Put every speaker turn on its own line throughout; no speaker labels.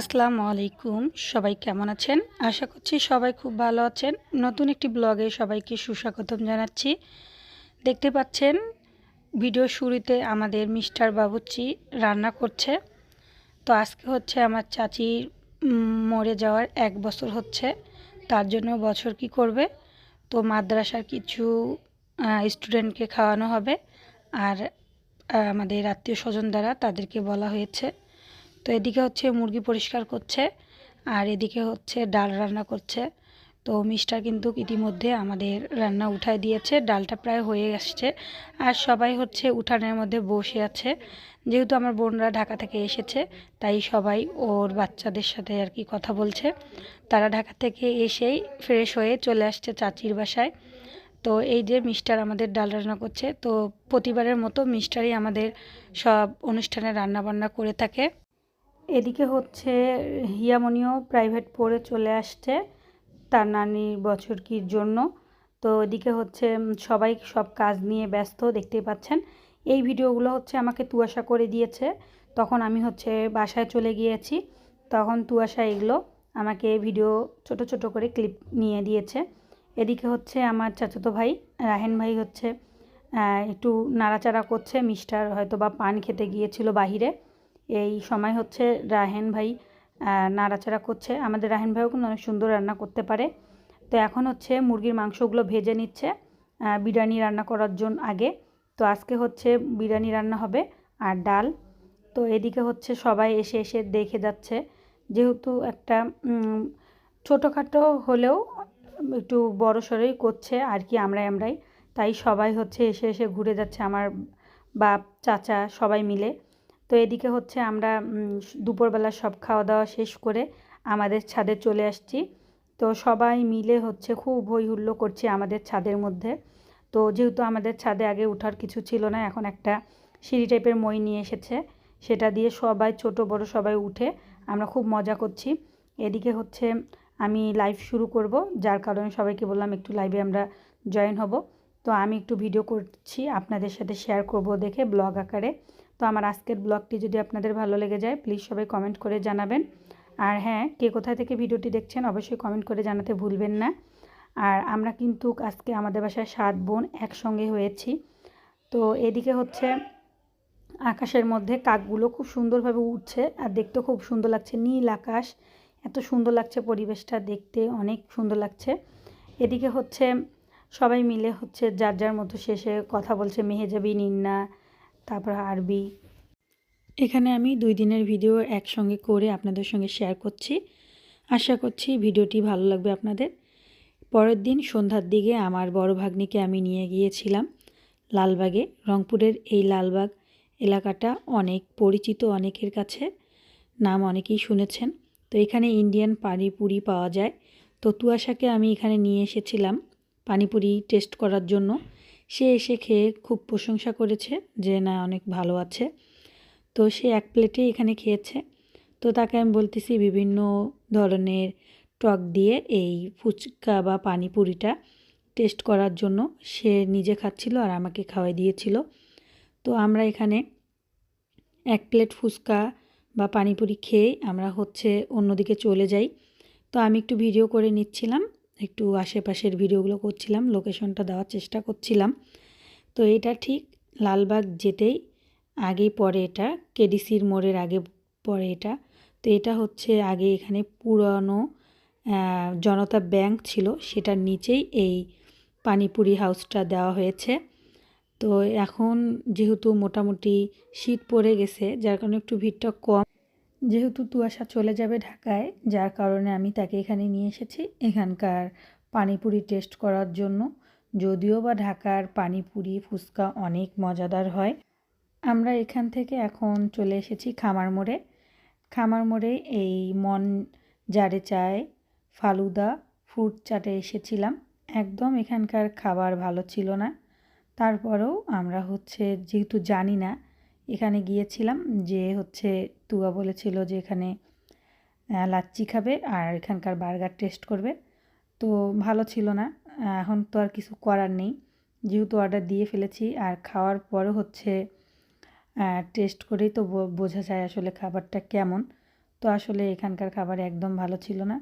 আসসালামু আলাইকুম। সবাই কেমন আছেন? আশা করছি সবাই খুব ভালো আছেন। নতুন একটি ব্লগে সবাইকে সুস্বাগতম জানাচ্ছি। দেখতে পাচ্ছেন, ভিডিও শুরুতে আমাদের মিস্টার বাবুচি রান্না করছে। তো আজকে হচ্ছে আমার চাচির মরে যাওয়ার এক বছর হচ্ছে। তার জন্য বছর কি করবে? তো মাদ্রাসার কিছু স্টুডেন্টকে খাওয়ানো হবে। আর আমাদের আত্মীয় স্বজন দ্বারা তাদেরকে বলা হয়েছে। তো এদিকে হচ্ছে মুরগি পরিষ্কার করছে, আর এদিকে হচ্ছে ডাল রান্না করছে। তো মিস্টার কিন্তু ইতিমধ্যে আমাদের রান্না উঠায় দিয়েছে, ডালটা প্রায় হয়ে আসছে। আর সবাই হচ্ছে উঠানের মধ্যে বসে আছে। যেহেতু আমার বোনরা ঢাকা থেকে এসেছে, তাই সবাই ওর বাচ্চাদের সাথে আর কি কথা বলছে। তারা ঢাকা থেকে এসেই ফ্রেশ হয়ে চলে আসছে চাচির বাসায়। তো এই যে মিস্টার আমাদের ডাল রান্না করছে, তো প্রতিবারের মতো মিস্টারই আমাদের সব অনুষ্ঠানে রান্না বান্না করে থাকে। এদিকে হচ্ছে হিয়ামনিও প্রাইভেট পড়ে চলে আসছে, তার নানির বছর কির জন্য। তো এদিকে হচ্ছে সবাই সব কাজ নিয়ে ব্যস্ত, দেখতেই পাচ্ছেন। এই ভিডিওগুলো হচ্ছে আমাকে তুয়াশা করে দিয়েছে। তখন আমি হচ্ছে বাসায় চলে গিয়েছি, তখন তুয়াশা এগুলো আমাকে ভিডিও ছোট ছোট করে ক্লিপ নিয়ে দিয়েছে। এদিকে হচ্ছে আমার চাচাতো ভাই, রাহেন ভাই হচ্ছে একটু নাড়াচাড়া করছে, মিস্টার হয়তো বা পান খেতে গিয়েছিল বাহিরে। এই সময় হচ্ছে রাহেন ভাই নাড়াচাড়া করছে। আমাদের রাহেন ভাইও কিন্তু অনেক সুন্দর রান্না করতে পারে। তো এখন হচ্ছে মুরগির মাংসগুলো ভেজে নিচ্ছে বিরিয়ানি রান্না করার জন্য আগে। তো আজকে হচ্ছে বিরিয়ানি রান্না হবে আর ডাল। তো এদিকে হচ্ছে সবাই এসে এসে দেখে যাচ্ছে। যেহেতু একটা ছোটোখাটো হলেও একটু বড় সড়োই করছে আর কি আমরাই আমরাই। তাই সবাই হচ্ছে এসে এসে ঘুরে যাচ্ছে। আমার বাপ, চাচা সবাই মিলে। তো এদিকে হচ্ছে আমরা দুপুরবেলা সব খাওয়া দাওয়া শেষ করে আমাদের ছাদে চলে আসছি। তো সবাই মিলে হচ্ছে খুব হই হুল্লো করছে আমাদের ছাদের মধ্যে। তো যেহেতু আমাদের ছাদে আগে ওঠার কিছু ছিল না, এখন একটা সিঁড়ি টাইপের মই নিয়ে এসেছে। সেটা দিয়ে সবাই, ছোট, বড় সবাই উঠে আমরা খুব মজা করছি। এদিকে হচ্ছে আমি লাইভ শুরু করব, যার কারণে সবাইকে বললাম একটু লাইভে আমরা জয়েন হব। তো আমি একটু ভিডিও করছি, আপনাদের সাথে শেয়ার করব দেখে ব্লগ আকারে। তো আমার আজকের ব্লগটি যদি আপনাদের ভালো লেগে যায় প্লিজ সবাই কমেন্ট করে জানাবেন। আর হ্যাঁ কে কোথা থেকে ভিডিওটি দেখছেন, অবশ্যই কমেন্ট করে জানাতে ভুলবেন না। আর আমরা কিন্তু আজকে আমাদের বাসায় সাত বোন একসঙ্গে হয়েছি। তো এদিকে হচ্ছে আকাশের মধ্যে কাকগুলো খুব সুন্দরভাবে উঠছে, আর দেখতে খুব সুন্দর লাগছে। নীল আকাশ, এত সুন্দর লাগছে পরিবেশটা দেখতে, অনেক সুন্দর লাগছে। এদিকে হচ্ছে সবাই মিলে হচ্ছে যার যার মতো শেষে কথা বলছে, মেহেজাবি, নিন্না, তারপর আরবি। এখানে আমি দুই দিনের ভিডিও একসঙ্গে করে আপনাদের সঙ্গে শেয়ার করছি। আশা করছি ভিডিওটি ভালো লাগবে আপনাদের। পরের দিন সন্ধ্যার দিকে আমার বড় ভাগ্নিকে আমি নিয়ে গিয়েছিলাম লালবাগে। রংপুরের এই লালবাগ এলাকাটা অনেক পরিচিত, অনেকের কাছে নাম অনেকেই শুনেছেন। তো এখানে ইন্ডিয়ান পানিপুরি পাওয়া যায়। তো তুয়াশাকে আমি এখানে নিয়ে এসেছিলাম। পানিপুরি টেস্ট করার জন্য। সে এসে খেয়ে খুব প্রশংসা করেছে যে, না, অনেক ভালো আছে। তো সে এক প্লেটে এখানে খেয়েছে। তো তাকে আমি বলতেছি, বিভিন্ন ধরনের টক দিয়ে এই ফুচকা বা পানিপুরিটা টেস্ট করার জন্য সে নিজে খাচ্ছিল আর আমাকে খাওয়াই দিয়েছিল। তো আমরা এখানে এক প্লেট ফুচকা বা পানিপুরি খেয়ে আমরা হচ্ছে অন্যদিকে চলে যাই। তো আমি একটু ভিডিও করে নিচ্ছিলাম। একটু আশেপাশের ভিডিওগুলো করছিলাম লোকেশনটা দেওয়ার চেষ্টা করছিলাম। তো এটা ঠিক লালবাগ যেতেই আগেই পরে এটা, কেডিসির মোড়ের আগে পরে এটা। তো এটা হচ্ছে আগে এখানে পুরানো জনতা ব্যাংক ছিল, সেটার নিচেই এই পানিপুরি হাউসটা দেওয়া হয়েছে। তো এখন যেহেতু মোটামুটি শীত পড়ে গেছে, যার কারণে একটু ভিড়টা কম। যেহেতু তুয়াশা চলে যাবে ঢাকায়, যার কারণে আমি তাকে এখানে নিয়ে এসেছি এখানকার পানিপুরি টেস্ট করার জন্য। যদিও বা ঢাকার পানিপুরি, ফুচকা অনেক মজাদার হয়। আমরা এখান থেকে এখন চলে এসেছি খামার মোড়ে। খামার মোড়ে এই মন জারে চায় ফালুদা ফ্রুট চাটে এসেছিলাম। একদম এখানকার খাবার ভালো ছিল না। তারপরেও আমরা হচ্ছে, যেহেতু জানি না এখানে গিয়েছিলাম যে হচ্ছে তুয়া বলেছিল যে এখানে লাচ্চি খাবে আর এখানকার বার্গার টেস্ট করবে। তো ভালো ছিল না এখন তো আর কিছু করার নেই। যেহেতু অর্ডার দিয়ে ফেলেছি আর খাওয়ার পরও হচ্ছে টেস্ট করেই তো বোঝা যায় আসলে খাবারটা কেমন। তো আসলে এখানকার খাবার একদম ভালো ছিল না।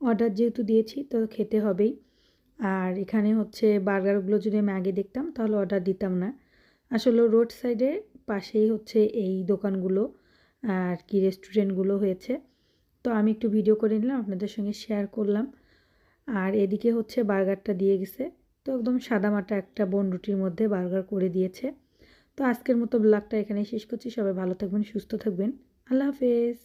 অর্ডার যেহেতু দিয়েছি তো খেতে হবেই। আর এখানে হচ্ছে বার্গারগুলো যদি আমি আগে দেখতাম তাহলে অর্ডার দিতাম না। আসলে রোড সাইডে পাশেই হচ্ছে এই দোকানগুলো আর কি রেস্টুরেন্টগুলো হয়েছে। তো আমি একটু ভিডিও করে নিলাম, আপনাদের সঙ্গে শেয়ার করলাম। আর এদিকে হচ্ছে বার্গারটা দিয়ে গেছে। তো একদম সাদামাটা একটা বন রুটির মধ্যে বার্গার করে দিয়েছে। তো আজকের মতো ব্লগটা এখানে শেষ করছি। সবাই ভালো থাকবেন, সুস্থ থাকবেন। আল্লাহ হাফেজ।